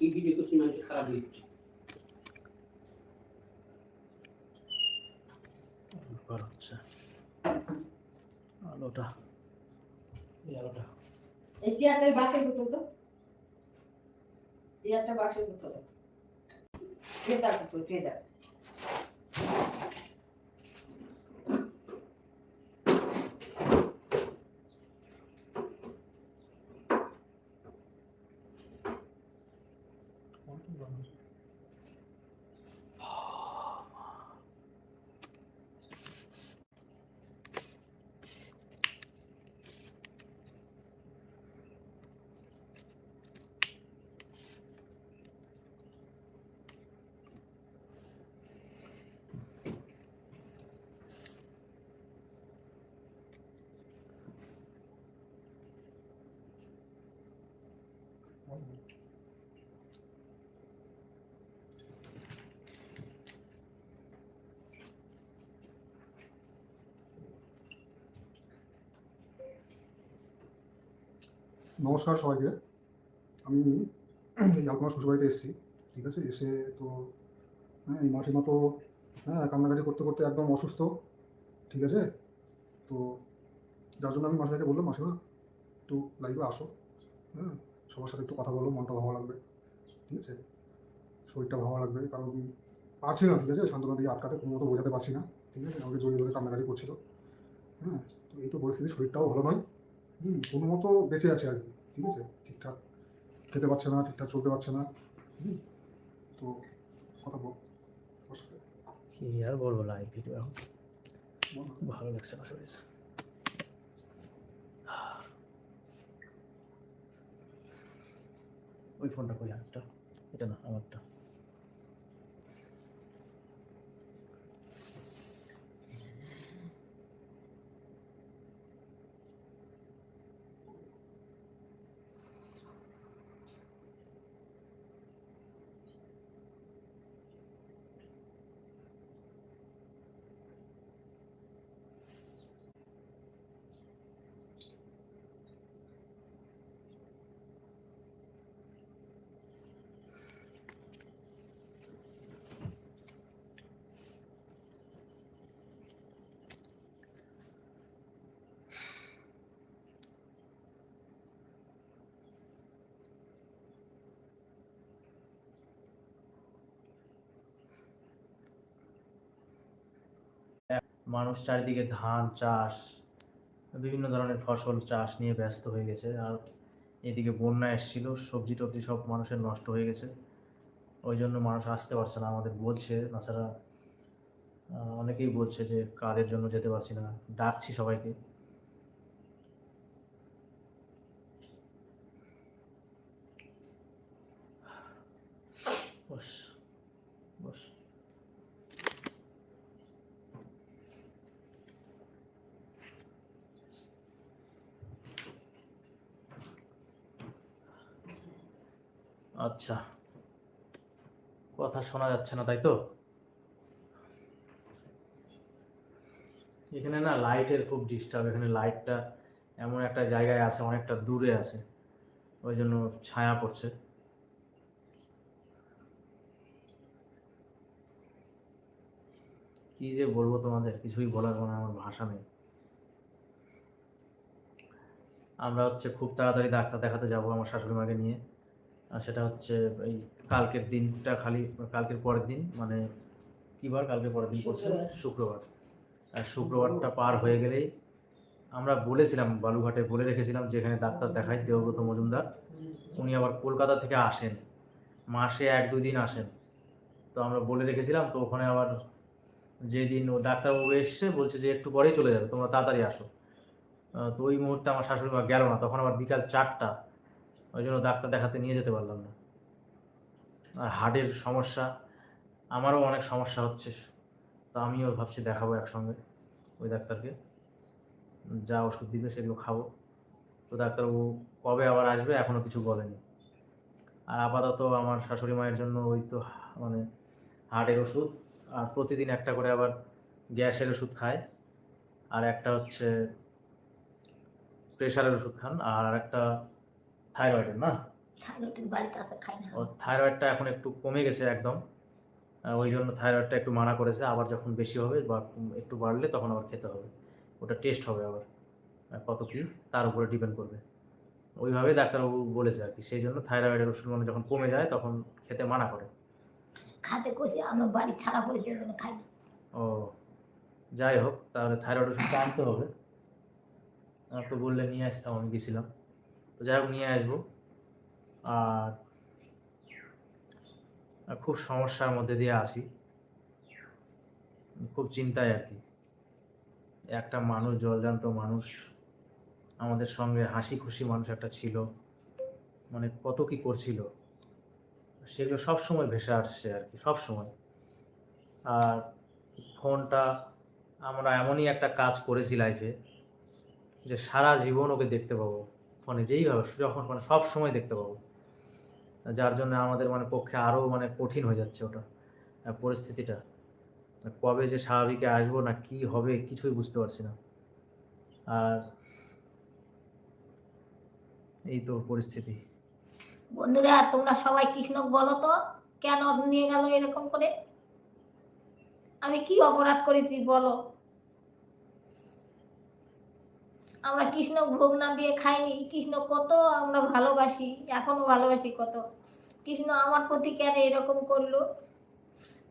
এই ভিডিও করছি মানুষ খারাপ হচ্ছে হচ্ছে আলোটা এই আলোটা এই চেয়ারটা বাসের বোতল। তো চেয়ারটা বাসের বোতল ট্রেদার বোতল ট্রেদার নমস্কার সবাইকে। আমি এই আলপনা শ্বশুরবাড়িতে এসেছি, ঠিক আছে? এসে তো হ্যাঁ এই মাসিমা তো হ্যাঁ কান্নাকাটি করতে করতে একদম অসুস্থ, ঠিক আছে? তো যার জন্য আমি মাসিমাকে বললাম, মাসিমা, একটু লাইভে আসো। হ্যাঁ সবার সাথে একটু কথা বলো মনটা ভালো লাগবে ঠিক আছে? শরীরটা ভালো লাগবে কারণ পারছি না ঠিক আছে? সান্ত্বনা দিয়ে আটকাতে কোনো মতো বোঝাতে পারছি না ঠিক আছে? আমাকে জড়িয়ে ধরে কান্নাকাটি করছিল হ্যাঁ? তো এই তো পরিস্থিতি শরীরটাও ভালো নয় হুম কোনো মতো বেঁচে আছে আর কি ঠিক আছে? ঠিকঠাক খেতে পারছে না ঠিকঠাক চলতে পারছে না হুম? তো কথা বল কি আর বলব লাইভ ভিডিও এখন ভালো লাগছে না শরীর। ওই ফোনটা কই আরেকটা। এটা না আমারটা। মানুষ চারিদিকে ধান, চাষ, বিভিন্ন ধরনের ফসল, চাষ নিয়ে ব্যস্ত হয়ে গেছে। আর এদিকে বন্যা এসেছিল, সবজি টবজি সব মানুষের নষ্ট হয়ে গেছে। ওই জন্য মানুষ আসতে পারছে না, আমাদের বলছে। তাছাড়া অনেকেই বলছে যে কাজের জন্য যেতে পারছি না। ডাকছি সবাইকে বস বস আচ্ছা। কথা শোনা যাচ্ছে না, তাই তো? এখানে না লাইটের খুব ডিস্টার্ব এখানে লাইটটা এমন একটা জায়গায় আছে, অনেকটা দূরে আছে। ওই জন্য ছায়া পড়ছে। কি যে বলব তোমাদের, কিছুই বলার কোনো আমার ভাষা নেই। আমরা হচ্ছে খুব তাড়াতাড়ি ডাক্তার দেখাতে যাব আমার শাশুড়ি মাকে নিয়ে। সেটা হচ্ছে এই কালকের দিনটা খালি কালকের পরের দিন মানে কী বার কালকের পরের দিন পড়ছে? শুক্রবার। আর শুক্রবারটা পার হয়ে গেলেই আমরা বলেছিলাম বালুঘাটে বলে রেখেছিলাম যেখানে ডাক্তার দেখাই দেবব্রত মজুমদার। উনি আবার কলকাতা থেকে আসেন। মাসে এক দুই দিন আসেন। তো আমরা বলে রেখেছিলাম তো ওখানে আবার যেদিন ও ডাক্তারবাবু এসছে বলছে যে একটু পরেই চলে যাবে তোমরা তাড়াতাড়ি আসো। তো ওই মুহূর্তে আমার শাশুড়ি মা গেল না তখন আবার বিকাল চারটা ওই জন্য ডাক্তার দেখাতে নিয়ে যেতে পারলাম না। আর হার্টের সমস্যা, আমারও অনেক সমস্যা হচ্ছে। তো আমিও ভাবছি দেখাবো একসঙ্গে ওই ডাক্তারকে। যা ওষুধ দিবে সেগুলো খাব। তো ডাক্তারবাবু কবে আবার আসবে এখনও কিছু বলেনি। আর আপাতত আমার শাশুড়ি মায়ের জন্য ওই তো মানে হার্টের ওষুধ। আর প্রতিদিন একটা করে আবার গ্যাসের ওষুধ খায়। আর একটা হচ্ছে প্রেশারের ওষুধ খান। আর একটা থাইরয়েডের না? থাইরয়েডের বাড়িতে আছে খাই না। ওর থাইরয়েডটা এখন একটু কমে গেছে একদম। ওই জন্য থাইরয়েডটা একটু মানা করেছে আবার যখন বেশি হবে বা একটু বাড়লে তখন আবার খেতে হবে। ওটা টেস্ট হবে আবার কত কি? তার উপরে ডিপেন্ড করবে। ওইভাবেই ডাক্তারবাবু বলেছে আর কি সেই জন্য থাইরয়েডের ওষুধ মানে যখন কমে যায় তখন খেতে মানা করে। খাতে কষে আমার বাড়ি ছাড়া ওই জন্য খাই ও যাই হোক তাহলে থাইরয়েড ওষুধটা আনতে হবে। আর তো বললে নিয়ে আসতাম আমি গেছিলাম। তো যাই হোক, নিয়ে আসব। আর খুব সমস্যার মধ্যে দিয়ে আসি। খুব চিন্তায় আর কি। একটা মানুষ, জলজান্ত মানুষ, আমাদের সঙ্গে হাসি খুশি মানুষ একটা ছিল। মানে কত কি করছিল? সেগুলো সব সময় ভেসে আসছে আর কি, সব সময়। আর ফোনটা আমরা এমনই একটা কাজ করেছি লাইফে যে সারা জীবন ওকে দেখতে পাবো। ফোনে যেই হবে যখন মানে সব সময় দেখতে পাবো। যার জন্য আমাদের মানে পক্ষে আরও মানে কঠিন হয়ে যাচ্ছে ওটা পরিস্থিতিটা। কবে যে স্বাভাবিকে আসব না কি হবে কিছুই বুঝতে পারছি না। আর এই তো পরিস্থিতি। বন্ধুরা, তোমরা সবাই কৃষ্ণক বলো তো, কেন নিয়ে গেল এরকম করে? আমি কি অপরাধ করেছি বলো? আমরা কৃষ্ণ ভোগ না দিয়ে খাইনি। কৃষ্ণ কত আমরা ভালোবাসি এখনও ভালোবাসি কত। কৃষ্ণ আমার প্রতি কেন এরকম করল?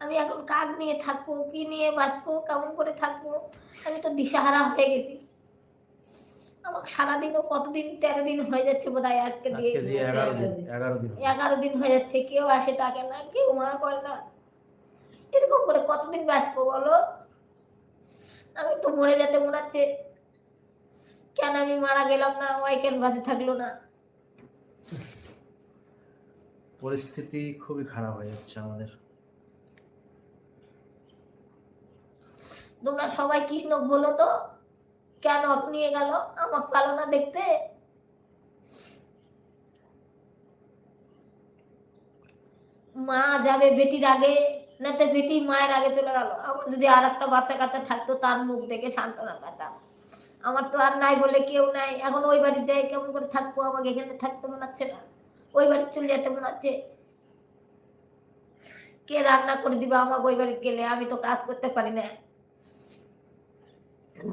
আমি এখন কাক নিয়ে থাকব কি নিয়ে বাঁচবো কেমন করে থাকব? আমি তো দিশাহারা হয়ে গেছি। আমার সারাদিনও কতদিন তেরো দিন হয়ে যাচ্ছে বোধ হয় আজকে দিয়ে এগারো দিন হয়ে যাচ্ছে কেউ আসে ডাকে না কেউ মানা করে না। এরকম করে কতদিন ব্যস্ত বলো? আমি তো মরে যেতে মনে হচ্ছে। কেন আমি মারা গেলাম না? আমায় কেন বাঁচে থাকল না। পরিস্থিতি খুবই খারাপ হয়ে যাচ্ছে আমাদের। তোমরা সবাই কৃষ্ণ বলো তো কেন নিয়ে গেল? আমার পালো না দেখতে। মা যাবে বেটির আগে না তো বেটি মায়ের আগে চলে গেল। আমার যদি আর একটা বাচ্চা কাচ্চা থাকতো তার মুখ দেখে সান্ত্বনা পেতাম। আমার তো আর নাই বলে কেউ নাই। এখন ওই বাড়ি যাই কেমন করে থাকব? আমাকে এখানে থাকতে মনে হচ্ছে না। ওই বাড়ি চলে যেতে মনে হচ্ছে। কে রান্না করে দিবে আমাকে ওই বাড়ি গেলে? আমি তো কাজ করতে পারি না।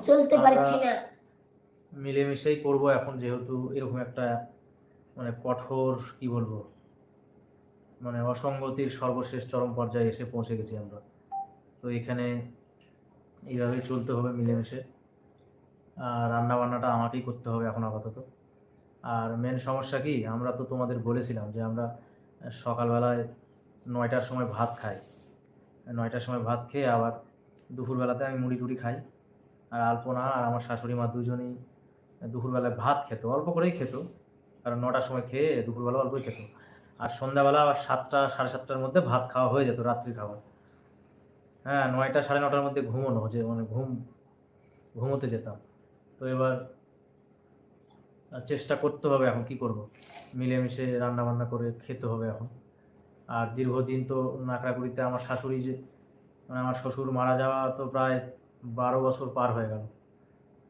চলতে পারছি না। মিলেমিশেই করব এখন যেহেতু এরকম একটা মানে কঠোর কি বলব? মানে অসঙ্গতির সর্বশেষ চরম পর্যায়ে এসে পৌঁছে গেছি আমরা। তো এখানে এইভাবেই চলতে হবে মিলেমিশে। রান্না বান্নাটা আমাকেই করতে হবে এখন আপাতত। আর মেন সমস্যা কি, আমরা তো তোমাদের বলেছিলাম যে আমরা সকালবেলায় নয়টার সময় ভাত খাই। নয়টার সময় ভাত খেয়ে আবার দুপুরবেলাতে আমি মুড়ি টুড়ি খাই। আর আলপনা আর আমার শাশুড়ি মা দুজনেই দুপুরবেলায় ভাত খেত, অল্প করেই খেত। কারণ নটার সময় খেয়ে দুপুরবেলা অল্পই খেত। আর সন্ধ্যাবেলা আবার সাতটা, সাড়ে সাতটার মধ্যে ভাত খাওয়া হয়ে যেত রাত্রি খাবার। হ্যাঁ নয়টা, সাড়ে নটার মধ্যে ঘুমোনো, যে মানে ঘুম, ঘুমোতে যেতাম। তো এবার চেষ্টা করতে হবে এখন কি করব। মিলেমিশে রান্না বান্না করে খেতে হবে এখন। আর দীর্ঘদিন তো নাকড়াকুড়িতে আমার শাশুড়ি যে মানে আমার শ্বশুর মারা যাওয়া তো প্রায় বারো বছর পার হয়ে গেল।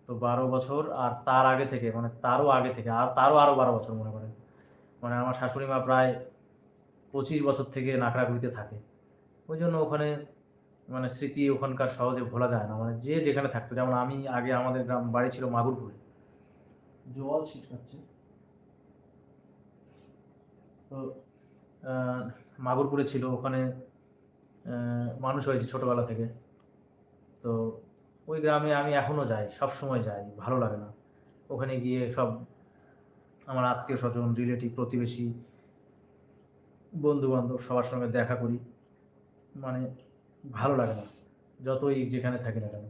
তো বারো বছর আর তার আগে থেকে মানে তারও আগে থেকে, আর তারও আরও বারো বছর মনে করেন। মানে আমার শাশুড়ি মা প্রায় পঁচিশ বছর থেকে নাকড়াগুড়িতে থাকে। ওই জন্য ওখানে মানে স্মৃতি ওখানকার সহজে ভোলা যায় না। মানে যে যেখানে থাকতো, যেমন আমি আগে আমাদের গ্রাম, বাড়ি ছিল মাগুরপুরে। জল ছিটকাচ্ছে। তো মাগুরপুরে ছিল, ওখানে মানুষ হয়েছে ছোটোবেলা থেকে। তো, ওই গ্রামে আমি এখনও যাই সব সময় যাই, ভালো লাগে না। ওখানে গিয়ে সব আমার আত্মীয় স্বজন রিলেটিভ প্রতিবেশী বন্ধু বান্ধব সবার সঙ্গে দেখা করি। মানে ভালো লাগে না। যতই যেখানে থাকি না কেন।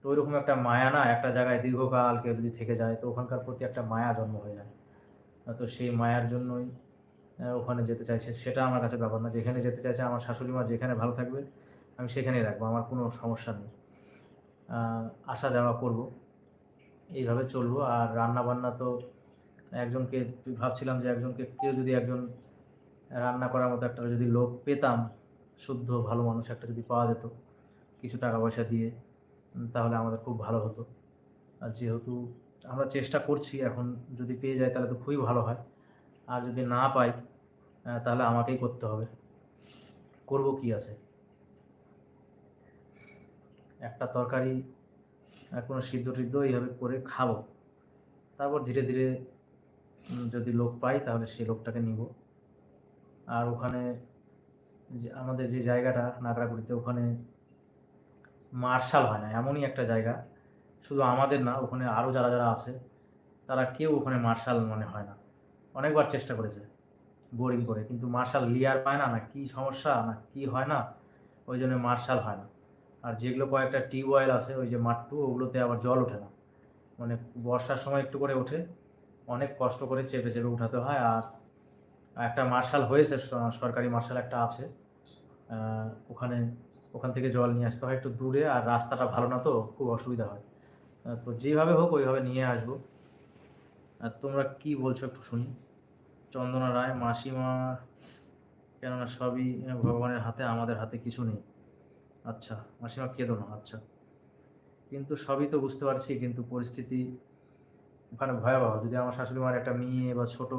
তো ওইরকম একটা মায়া না, একটা জায়গায় দীর্ঘকাল কেউ যদি থেকে যায়, তো ওখানকার প্রতি একটা মায়া জন্ম হয়ে যায়। তো সেই মায়ার জন্যই ওখানে যেতে চাইছে। সেটা আমার কাছে ব্যাপার না। যেখানে যেতে চাইছে, আমার শাশুড়ি মা যেখানে ভালো থাকবে, আমি সেখানেই রাখব। আমার কোনো সমস্যা নেই। আসা যাওয়া করব, এইভাবে চলবো। আর রান্না বান্না তো একজনকে, ভাবছিলাম যে একজনকে, কেউ যদি একজন রান্না করার মতো একটা যদি লোক পেতাম শুদ্ধ, ভালো মানুষ একটা যদি পাওয়া যেত, কিছু টাকা পয়সা দিয়ে তাহলে আমাদের খুব ভালো হতো। আর যেহেতু আমরা চেষ্টা করছি এখন, যদি পেয়ে যায় তাহলে তো খুবই ভালো হয়। আর যদি না পাই তাহলে আমাকেই করতে হবে। করব কি আছে? একটা তরকারি কোনো সিদ্ধ টিদ্ধ এইভাবে করে খাব। তারপর ধীরে ধীরে যদি লোক পাই তাহলে সেই লোকটাকে নিব। আর ওখানে আমাদের যে জায়গাটা নাগরাগুড়িতে, ওখানে মার্শাল হয় না, এমনই একটা জায়গা। শুধু আমাদের না, ওখানে আরও যারা যারা আছে, তারা কেউ ওখানে মার্শাল মনে হয় না। অনেকবার চেষ্টা করেছে, বোরিং করে, কিন্তু মার্শাল লিয়ার পায় না না কী সমস্যা, না কি হয় না, ওই জন্য মার্শাল হয় না। আর যেগুলো কয়েকটা টিউবওয়েল আছে, ওই যে মাট্টু, ওগুলোতে আবার জল ওঠে না। মানে বর্ষার সময় একটু করে ওঠে, অনেক কষ্ট করে চেপে চেপে উঠাতে হয়, আর একটা মার্শাল হয়েছে সরকারি মার্শাল একটা আছে। ওখানে, ওখান থেকে জল নিয়ে আসতে হয় একটু দূরে আর রাস্তাটা ভালো না তো, খুব অসুবিধা হয়। তো যেভাবে হোক ওইভাবে নিয়ে আসব। আর তোমরা কি বলছো একটু শুনি। চন্দনা রায়, মাসিমা, কেননা সবই ভগবানের হাতে, আমাদের হাতে কিছু নেই। আচ্ছা মাসিমা কেঁদো না আচ্ছা। কিন্তু সবই তো বুঝতে পারছি, কিন্তু পরিস্থিতি ওখানে ভয়াবহ। যদি আমার শাশুড়ি মার একটা মেয়ে বা ছোট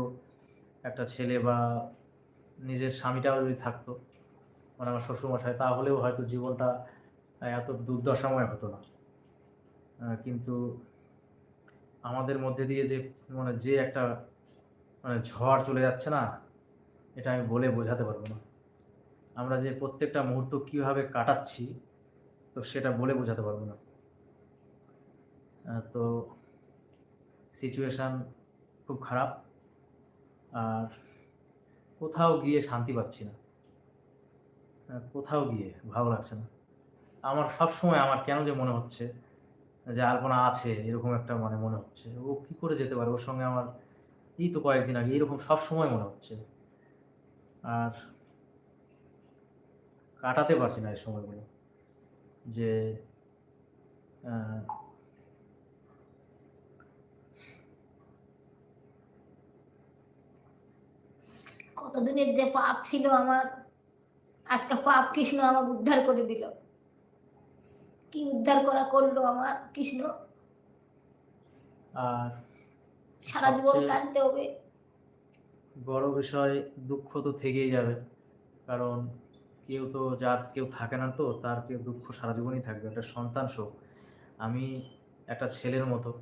একটা ছেলে বা নিজের স্বামীটাও যদি থাকতো মানে আমার শ্বশুরমশাই, তাহলেও হয়তো জীবনটা এত দুর্দশাময় হতো না। কিন্তু আমাদের মধ্যে দিয়ে যে মানে যে একটা মানে ঝড় চলে যাচ্ছে না, এটা আমি বলে বোঝাতে পারব না। আমরা যে প্রত্যেকটা মুহূর্ত কীভাবে কাটাচ্ছি, তো সেটা বলে বোঝাতে পারব না। তো সিচুয়েশান খুব খারাপ। আর কোথাও গিয়ে শান্তি পাচ্ছি না। কোথাও গিয়ে ভালো লাগছে না। আমার সব সময় আমার কেন যে মনে হচ্ছে যে আলপনা আছে এরকম একটা মানে মনে হচ্ছে। ও কি করে যেতে পারে? ওর সঙ্গে আমার এই তো কয়েকদিন আগে এরকম সব সময় মনে হচ্ছে। আর কাটাতে পারছি না এই সময়গুলো। যে কতদিনের যে পাপ ছিল আমার আজকে পাপ কৃষ্ণ আমার উদ্ধার করে দিল। কি উদ্ধার করা করল আমার কৃষ্ণ? আর সারা জীবন কাঁদতে হবে। বড় বিষয় দুঃখ তো থেকেই যাবে। কারণ কেউ তো যার কেউ থাকে না তো তার কেউ দুঃখ সারা জীবনই থাকবে। একটা সন্তান শোক। আমি একটা ছেলের মতো।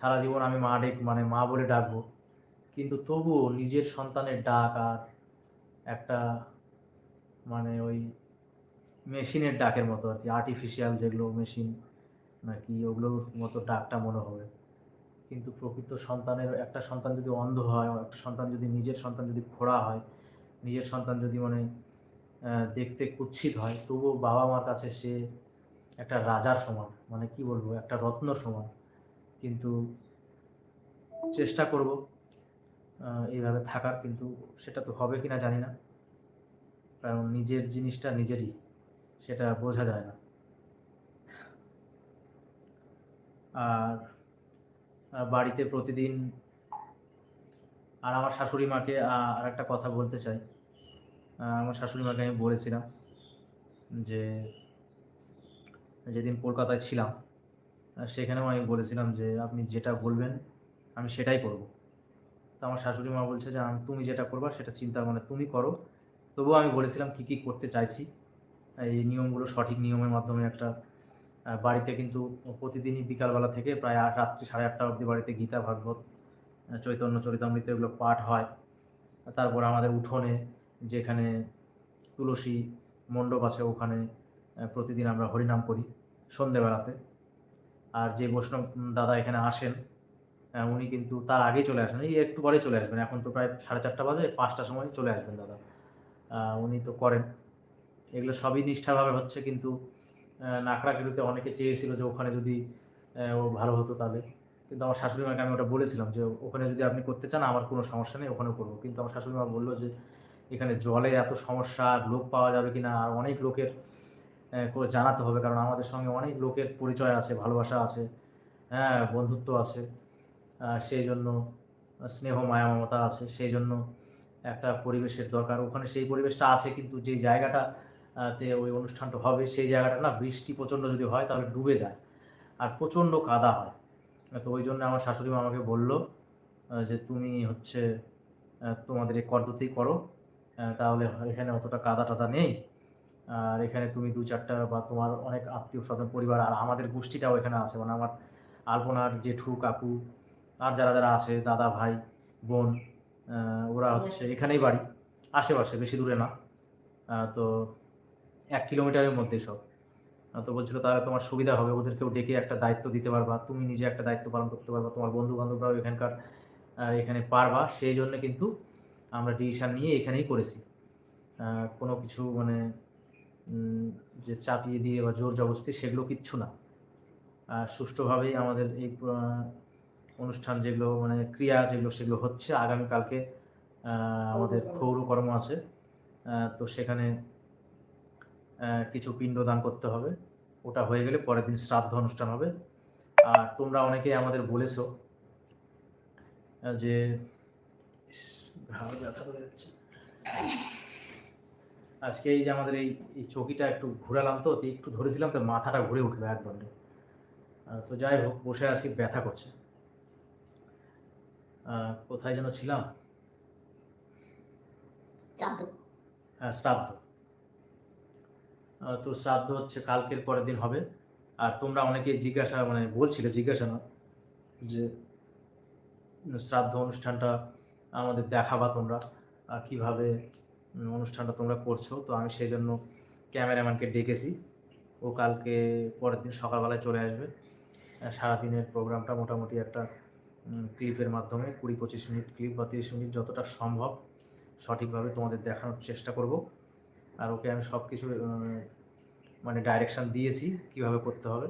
সারা জীবন আমি মা ডেক মানে মা বলে ডাকবো। কিন্তু তবুও নিজের সন্তানের ডাক আর একটা মানে ওই মেশিনের ডাকের মতো আর কি আর্টিফিশিয়াল যেগুলো মেশিন নাকি ওগুলোর মতো ডাকটা মনে হবে। কিন্তু প্রকৃত সন্তানের, একটা সন্তান যদি অন্ধ হয় একটা সন্তান যদি নিজের সন্তান যদি খোড়া হয়, নিজের সন্তান যদি মানে দেখতে কুৎসিত হয়, তবুও বাবা মার কাছে সে একটা রাজার সমান মানে কি বলব, একটা রত্নর সমান। কিন্তু চেষ্টা করব এইভাবে থাকার কিন্তু সেটা তো হবে কি না জানি না। কারণ নিজের জিনিসটা নিজেরই, সেটা বোঝা যায় না। আর বাড়িতে প্রতিদিন, আর আমার শাশুড়ি মাকে আর একটা কথা বলতে চাই। আমার শাশুড়ি মাকে আমি বলেছিলাম যে, যেদিন কলকাতায় ছিলাম সেখানেও আমি বলেছিলাম যে, আপনি যেটা বলবেন, আমি সেটাই করব। তো আমার শাশুড়ি মা বলছে যে তুমি যেটা করবা সেটা চিন্তা মানে তুমি করো। তবুও আমি বলেছিলাম কি কি করতে চাইছি। এই নিয়মগুলো সঠিক নিয়মের মাধ্যমে একটা বাড়িতে কিন্তু প্রতিদিনই বিকালবেলা থেকে প্রায় আট, রাত্রি সাড়ে আটটা অবধি বাড়িতে গীতা, ভাগবত চৈতন্য, চরিতামৃত এগুলো পাঠ হয়। তারপর আমাদের উঠোনে যেখানে তুলসী মণ্ডপ আছে, ওখানে প্রতিদিন আমরা হরিনাম করি সন্ধেবেলাতে। আর যে বৈষ্ণব দাদা এখানে আসেন উনি কিন্তু তার আগেই চলে আসেন। এই একটু পরে চলে আসবেন। এখন তো প্রায় সাড়ে চারটা বাজে, পাঁচটার সময় চলে আসবেন দাদা। উনি তো করেন। এগুলো সবই নিষ্ঠাভাবে হচ্ছে কিন্তু নাকড়াকিড়িতে অনেকে চেয়েছিল যে ওখানে যদি ও ভালো হতো তাহলে। কিন্তু আমার শাশুড়ি মাকে আমি ওটা বলেছিলাম যে, ওখানে যদি আপনি করতে চান, আমার কোনো সমস্যা নেই ওখানে করব। কিন্তু আমার শাশুড়ি মা বলল যে, এখানে জলে এত সমস্যা লোক পাওয়া যাবে কিনা আর অনেক লোকের করে জানাতে হবে। কারণ আমাদের সঙ্গে অনেক লোকের পরিচয় আছে, ভালোবাসা আছে হ্যাঁ বন্ধুত্ব আছে। সেই জন্য স্নেহ, মায়া, মমতা আছে সেই জন্য একটা পরিবেশের দরকার। ওখানে সেই পরিবেশটা আছে, কিন্তু যে জায়গাটা তে ওই অনুষ্ঠানটা হবে, সেই জায়গাটা না বৃষ্টি প্রচণ্ড যদি হয়, তাহলে ডুবে যায় আর প্রচণ্ড কাদা হয়। তো ওই জন্য আমার শাশুড়ি মা আমাকে বলল যে তুমি হচ্ছে তোমাদের এই কর্দতেই করো তাহলে এখানে অতটা কাদা টাদা নেই। আর এখানে তুমি দু চারটা বা তোমার অনেক আত্মীয় স্বজন, পরিবার আর আমাদের গোষ্ঠীটাও এখানে আছে। মানে আমার আলপনার জেঠু কাকু আর যারা যারা আছে, দাদা ভাই, বোন ওরা হচ্ছে এখানেই বাড়ি, আশেপাশে, বেশি দূরে না। তো এক কিলোমিটারের মধ্যেই সব। তো বলছিল, তাহলে তোমার সুবিধা হবে ওদেরকেও ডেকে একটা দায়িত্ব দিতে পারবা। তুমি নিজে একটা দায়িত্ব পালন করতে পারবা, তোমার বন্ধু বান্ধবরাও এখানকার এখানে পারবা। সেই জন্য কিন্তু আমরা ডিসিশন নিয়ে এখানেই করেছি। কোনো কিছু মানে যে চাপিয়ে দিয়ে বা জোর জবরদস্তি সেগুলো কিচ্ছু না। সুষ্ঠুভাবেই আমাদের এই অনুষ্ঠান যেগুলো মানে ক্রিয়া যেগুলো সেগুলো হচ্ছে আগামীকালকে আমাদের ক্ষৌরকর্ম আছে। তো সেখানে কিছু পিণ্ডদান করতে হবে। ওটা হয়ে গেলে পরের দিন শ্রাদ্ধ অনুষ্ঠান হবে। আর তোমরা অনেকেই আমাদের বলেছ যে ঘাড় ব্যথা যাচ্ছে। আজকে এই যে আমাদের এই এই চকিটা একটু ঘুরালাম তো একটু ধরেছিলাম তো মাথাটা ঘুরে উঠল একদম তো যাই হোক বসে আছি ব্যথা করছে। কোথায় যেন ছিলাম? হ্যাঁ শ্রাদ্ধ। তো শ্রাদ্ধ হচ্ছে কালকের পরের দিন হবে। আর তোমরা অনেকে জিজ্ঞাসা মানে বলছিলে জিজ্ঞাসা না যে শ্রাদ্ধ অনুষ্ঠানটা আমাদের দেখাবা তোমরা কীভাবে অনুষ্ঠানটা তোমরা করছ। তো আমি সেই জন্য ক্যামেরাম্যানকে ডেকেছি। ও কালকে পরের দিন সকালবেলায় চলে আসবে। সারাদিনের প্রোগ্রামটা মোটামুটি একটা ক্লিপের মাধ্যমে কুড়ি পঁচিশ মিনিট ক্লিপ বা তিরিশ মিনিট যতটা সম্ভব সঠিকভাবে তোমাদের দেখানোর চেষ্টা করব। আর ওকে আমি সব কিছু মানে ডাইরেকশান দিয়েছি কীভাবে করতে হবে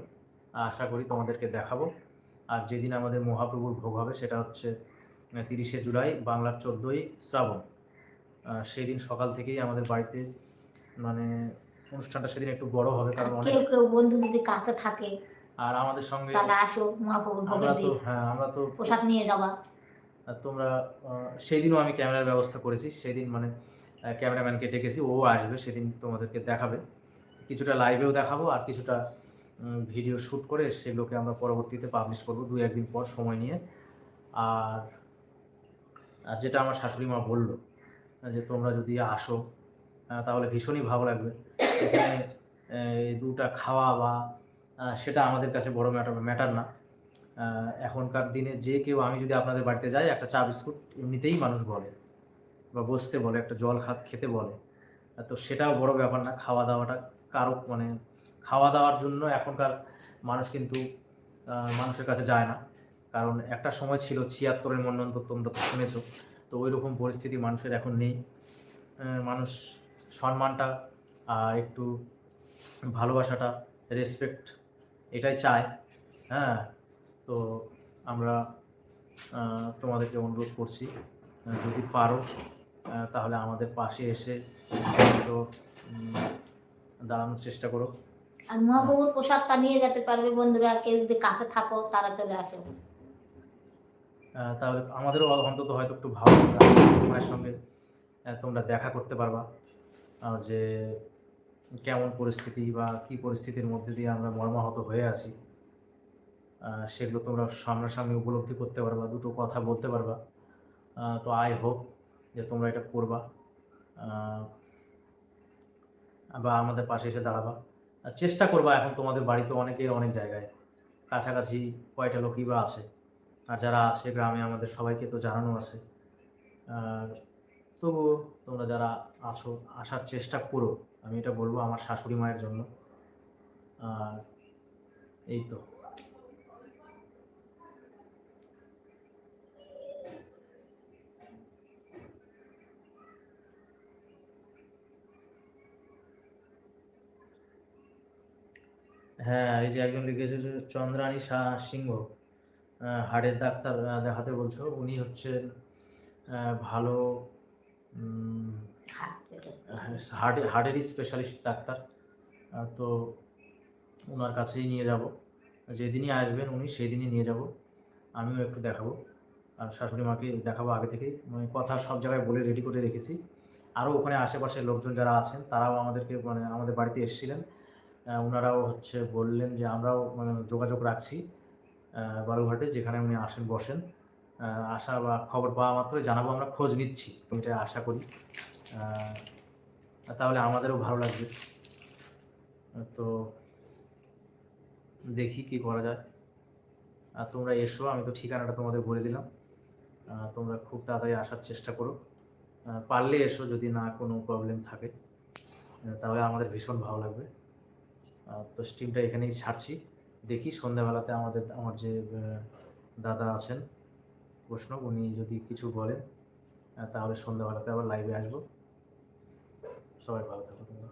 আশা করি তোমাদেরকে দেখাবো। আর যেদিন আমাদের মহাপ্রভুর ভোগ হবে সেটা হচ্ছে তিরিশে জুলাই বাংলার চোদ্দোই শ্রাবণ। সেদিন সকাল থেকেই আমাদের বাড়িতে মানে অনুষ্ঠানটা সেদিন একটু বড় হবে কারণ অনেক বন্ধু যদি কাছে থাকে আর আমাদের সঙ্গে তাহলে আসো মহাপ্রভুর ভোগের আমরা তো দিন। হ্যাঁ আমরা তো প্রসাদ নিয়ে যাবা। আর তোমরা সেই দিনও আমি ক্যামেরার ব্যবস্থা করেছি। সেই দিন মানে ক্যামেরাম্যানকে ডেকেছি ও আসবে সেদিন তোমাদেরকে দেখাবে। কিছুটা লাইভেও দেখাবো আর কিছুটা ভিডিও শ্যুট করে সেগুলোকে আমরা পরবর্তীতে পাবলিশ করব দু একদিন পর সময় নিয়ে। আর আর যেটা আমার শাশুড়ি মা বলল যে তোমরা যদি আসো তাহলে ভীষণই ভালো লাগবে। এখানে দুটা খাওয়া বা সেটা আমাদের কাছে বড় ম্যাটার ম্যাটার না। এখনকার দিনে যে কেউ, আমি যদি আপনাদের বাড়িতে যাই, একটা চা বিস্কুট এমনিতেই মানুষ বলে বা বসতে বলে, একটা জল খাত খেতে বলে। তো সেটাও বড় ব্যাপার না, খাওয়া দাওয়াটা কারও মানে খাওয়া দাওয়ার জন্য এখনকার মানুষ কিন্তু মানুষের কাছে যায় না। কারণ একটা সময় ছিল, ছিয়াত্তরের মন্নন্ত তোমরা তো শুনেছো, তো ওই রকম পরিস্থিতি মানুষের এখন নেই। মানুষ সম্মানটা একটু ভালোবাসাটা রেসপেক্ট এটাই চায় হ্যাঁ তো আমরা তোমাদেরকে অনুরোধ করছি যদি পারো তাহলে আমাদের পাশে এসে তো দাঁড়ানোর চেষ্টা করো আর মহাপ্রভুর প্রসাদটা নিয়ে যেতে পারবে বন্ধুরা কেউ যদি কাছে থাকো তারা চলে আসো তাহলে আমাদেরও অন্তত হয়তো একটু ভালো। মায়ের সঙ্গে তোমরা দেখা করতে পারবা যে কেমন পরিস্থিতি বা কি পরিস্থিতির মধ্যে দিয়ে আমরা মর্মাহত হয়ে আছি সেগুলো তোমরা সামনাসামনি উপলব্ধি করতে পারবা, দুটো কথা বলতে পারবা। তো আই হোপ যে তোমরা এটা করবা। বা আমাদের পাশে এসে দাঁড়াবা। চেষ্টা করবা এখন তোমাদের বাড়িতে অনেকের অনেক জায়গায়। কাছাকাছি কয়টা লোকই বা আছে। আর যারা আছে গ্রামে, আমাদের সবাইকে তো জানানো আছে। তবুও তোমরা যারা আছো, আসার চেষ্টা করো। আমি এটা বলব আমার শাশুড়ি মায়ের জন্য আর এই তো হ্যাঁ এই যে একজন লিখেছে যে চন্দ্রানী সিংহ হাড়ের ডাক্তার দেখাতে বলছো উনি হচ্ছেন ভালো। হার্ট হার্টেরই স্পেশালিস্ট ডাক্তার। তো ওনার কাছেই নিয়ে যাব। যেদিনই আসবেন উনি সেই দিনই নিয়ে যাব। আমিও একটু দেখাবো। আর শাশুড়ি মাকে দেখাবো আগে থেকেই। মানে কথা সব জায়গায় বলে রেডি করে রেখেছি। আরও ওখানে আশেপাশের লোকজন যারা আছেন, তারাও আমাদেরকে মানে আমাদের বাড়িতে এসেছিলেন। ওনারাও হচ্ছে বললেন যে আমরাও মানে যোগাযোগ রাখছি বালুঘাটে যেখানে উনি আসেন, বসেন। আশা বা খবর পাওয়া মাত্রই জানাব, আমরা খোঁজ নিচ্ছি। এটা আশা করি। তাহলে আমাদেরও ভালো লাগবে। তো দেখি কি করা যায়। আর তোমরা এসো, আমি তো ঠিকানাটা তোমাদের বলে দিলাম। তোমরা খুব তাড়াতাড়ি আসার চেষ্টা করো। পারলে এসো যদি না কোনো প্রবলেম থাকে। তাহলে আমাদের ভীষণ ভালো লাগবে। তো স্টিমটা এখানেই ছাড়ছি। দেখি সন্ধ্যাবেলাতে আমাদের, আমার যে দাদা আছেন বৈষ্ণব উনি যদি কিছু বলেন তাহলে সন্ধ্যাবেলাতে আবার লাইভে আসব। সবাই ভালো থাকো